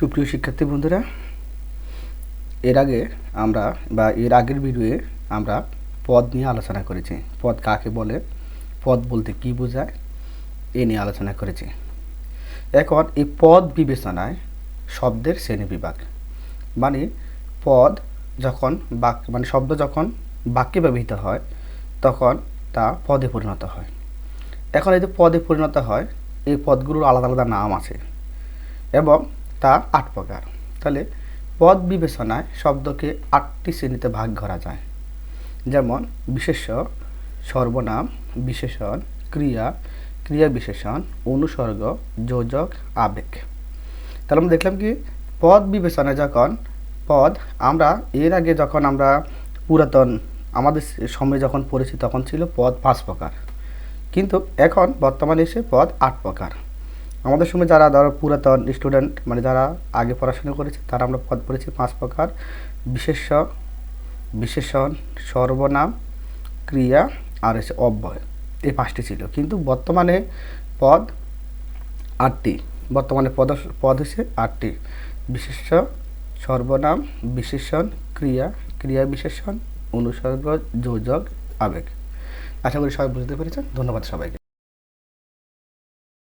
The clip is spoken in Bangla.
সুপ্রিয় শিক্ষার্থী বন্ধুরা, এর আগে আমরা বা এর আগের ভিডিওয়ে আমরা পদ নিয়ে আলোচনা করেছি। পদ কাকে বলে, পদ বলতে কি বোঝায়, এ নিয়ে আলোচনা করেছি। এখন এই পদ বিবেচনায় শব্দের শ্রেণি বিভাগ মানে পদ যখন বাক্য মানে শব্দ যখন বাক্যে ব্যবহৃত হয়, তখন তা পদে পরিণত হয়। এখন এই যে পদে পরিণত হয়, এই পদগুলোর আলাদা আলাদা নাম আছে। এবং তা আট প্রকার। তাহলে পদ বিবেচনায় শব্দকে আটটি শ্রেণীতে ভাগ করা যায়। যেমন বিশেষ সর্বনাম, বিশেষণ, ক্রিয়া ক্রিয়া বিশেষণ, অনুসর্গ, যোজক, আবেগ। তাহলে আমরা দেখলাম কি, পদ বিবেচনায় যখন পদ, আমরা এর আগে যখন আমরা পুরাতন, আমাদের সময় যখন পড়েছি তখন ছিল পদ পাঁচ প্রকার। কিন্তু এখন বর্তমানে এসে পদ আট প্রকার। আমাদের সময় যারা ধরো পুরাতন স্টুডেন্ট মানে যারা আগে পড়াশোনা করেছে, তারা আমরা পদ পড়েছি পাঁচ প্রকার। বিশেষ্য, বিশেষণ, সর্বনাম, ক্রিয়া আর হচ্ছে অব্যয়। এই পাঁচটি ছিল। কিন্তু বর্তমানে পদ আটটি। বর্তমানে পদ পদ হচ্ছে আটটি। বিশেষ্য, সর্বনাম, বিশেষণ, ক্রিয়া ক্রিয়া বিশেষণ, অনুসর্গ, যোজক, আবেগ। আশা করি সবাই বুঝতে পেরেছেন। ধন্যবাদ সবাইকে।